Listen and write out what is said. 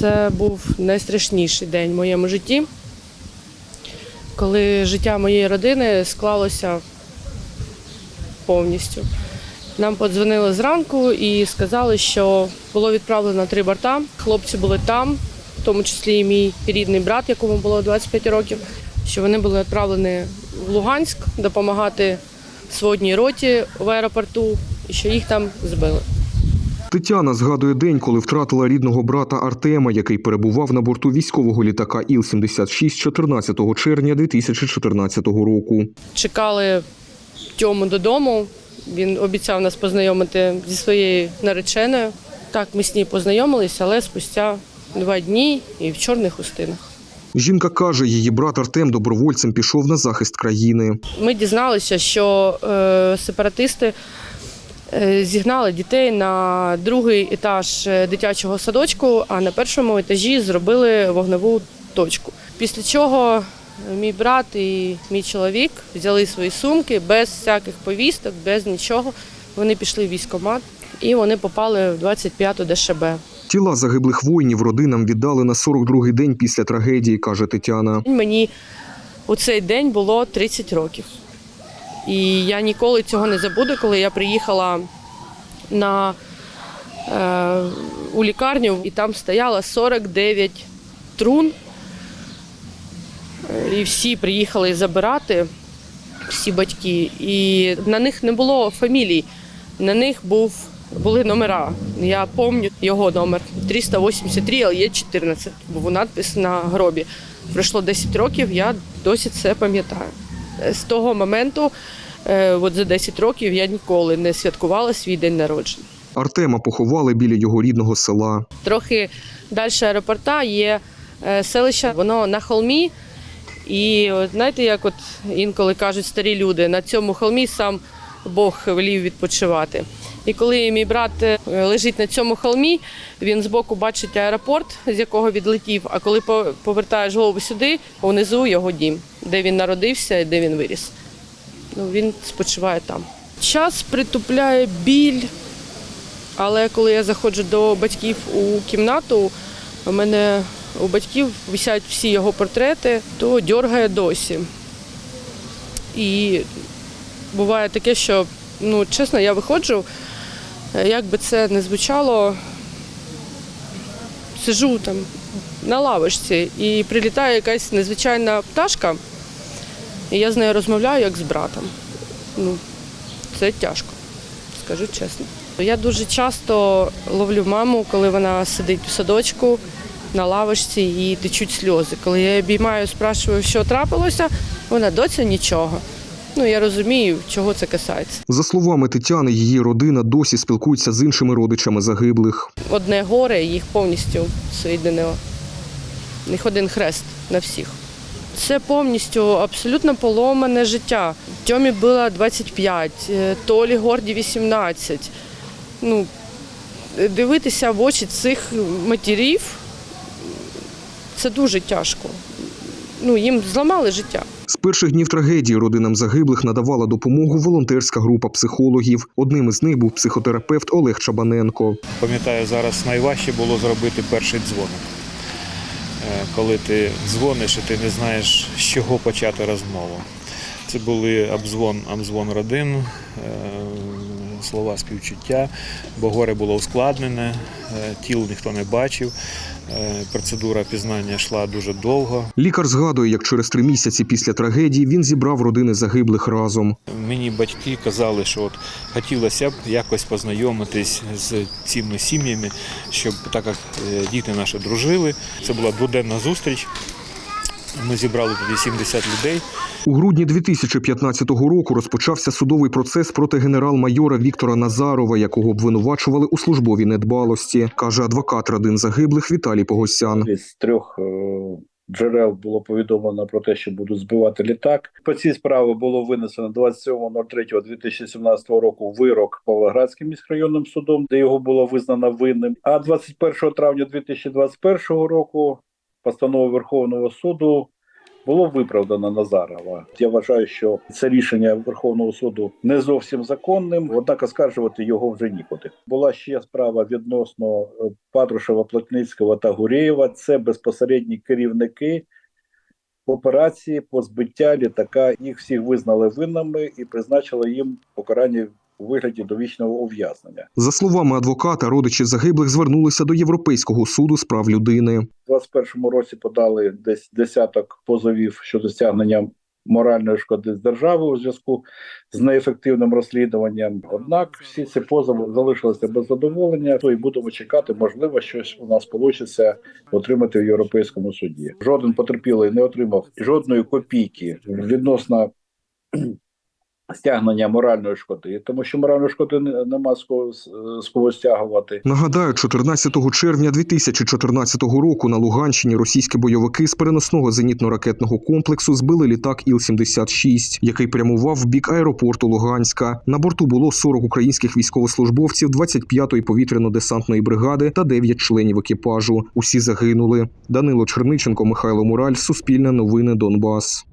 це був найстрашніший день в моєму житті, коли життя моєї родини склалося повністю. Нам подзвонили зранку і сказали, що було відправлено три борта. Хлопці були там, в тому числі і мій рідний брат, якому було 25 років, що вони були відправлені в Луганськ допомагати сводній роті в аеропорту, і що їх там збили. Тетяна згадує день, коли втратила рідного брата Артема, який перебував на борту військового літака Іл-76 14 червня 2014 року. Чекали Тьому додому. Він обіцяв нас познайомити зі своєю нареченою. Так, ми з нею познайомилися, але спустя два дні і в чорних хустинах. Жінка каже, її брат Артем добровольцем пішов на захист країни. Ми дізналися, що е, сепаратисти зігнали дітей на другий етаж е, дитячого садочку, а на першому етажі зробили вогневу точку. Після чого мій брат і мій чоловік взяли свої сумки без всяких повісток, без нічого. Вони пішли в військкомат і вони попали в 25-ту ДШБ. Тіла загиблих воїнів родинам віддали на 42-й день після трагедії, каже Тетяна. Мені у цей день було 30 років. І я ніколи цього не забуду, коли я приїхала на, е, у лікарню, і там стояло 49 трун. Е, І всі приїхали забирати, всі батьки. І на них не було фамілій, на них був, були номера. Я пам'ятаю його номер 383, але є 14, був надпис на гробі. Пройшло 10 років, я досі це пам'ятаю. З того моменту, е, от за 10 років, я ніколи не святкувала свій день народження. Артема поховали біля його рідного села. Трохи далі аеропорта є е, селище, воно на холмі. І от, знаєте, як от інколи кажуть старі люди, на цьому холмі сам Бог велів відпочивати. І коли мій брат е, лежить на цьому холмі, він збоку бачить аеропорт, з якого відлетів. А коли по- повертаєш голову сюди, внизу його дім, де він народився і де він виріс. Ну, він спочиває там. Час притупляє біль, але коли я заходжу до батьків у кімнату, у мене у батьків висять всі його портрети, то дьоргає досі. І буває таке, що, ну, чесно, я виходжу, е, як би це не звучало, сижу там на лавочці і прилітає якась незвичайна пташка, і я з нею розмовляю як з братом. Ну, це тяжко, скажу чесно. Я дуже часто ловлю маму, коли вона сидить у садочку на лавочці і течуть сльози. Коли я обіймаю, спрашую, що трапилося, вона доця нічого. Ну я розумію, чого це касається. За словами Тетяни, її родина досі спілкується з іншими родичами загиблих. Одне горе їх повністю соєдинило. Них один хрест на всіх. Це повністю абсолютно поломане життя. Тьомі було 25, е, Толі Горді 18. Ну, дивитися в очі цих матерів це дуже тяжко. Ну, їм зламали життя. З перших днів трагедії родинам загиблих надавала допомогу волонтерська група психологів. Одним із них був психотерапевт Олег Чабаненко. Пам'ятаю, зараз найважче було зробити перший дзвоник. Е, Коли ти дзвониш і ти не знаєш, з чого почати розмову. Це були обзвон, обзвон родин, е, слова співчуття, бо горе було ускладнене, е, тіл ніхто не бачив. е, Процедура пізнання йшла дуже довго. Лікар згадує, як через три місяці після трагедії він зібрав родини загиблих разом. Мені батьки казали, що от хотілося б якось познайомитись з цими сім'ями, щоб так як е, діти наші дружили. Це була дводенна зустріч. Ми зібрали тоді 70 людей. У грудні 2015 року розпочався судовий процес проти генерал-майора Віктора Назарова, якого обвинувачували у службовій недбалості, каже адвокат родин загиблих Віталій Погосян. Із трьох е, джерел було повідомлено про те, що будуть збивати літак. По цій справі було винесено 27.03.2017 року вирок Павлоградським міськрайонним судом, де його було визнано винним. А 21 травня 2021 року постанова Верховного суду було виправдано Назарова. Я вважаю, що це рішення Верховного суду не зовсім законним, однак оскаржувати його вже нікуди. Була ще справа відносно е, Патрушева, Плотницького та Гурєєва. Це безпосередні керівники операції по збиття літака. Їх всіх визнали винними і призначили їм покарання у вигляді довічного ув'язнення. За словами адвоката, родичі загиблих звернулися до Європейського суду з прав людини. У 2021 році подали десь десяток позовів щодо стягнення моральної шкоди з держави у зв'язку з неефективним розслідуванням. Однак всі ці позови залишилися без задоволення. То і будемо чекати, можливо, щось у нас вийде отримати в європейському суді. Жоден потерпілий не отримав жодної копійки відносно. Стягнення моральної шкоди, тому що моральної шкоди не- нема з кого, з кого стягувати. Нагадаю, 14 червня 2014 року на Луганщині російські бойовики з переносного зенітно-ракетного комплексу збили літак Іл-76, який прямував в бік аеропорту Луганська. На борту було 40 українських військовослужбовців 25-ї повітряно-десантної бригади та 9 членів екіпажу. Усі загинули. Данило Черниченко, Михайло Мураль, Суспільне новини Донбас.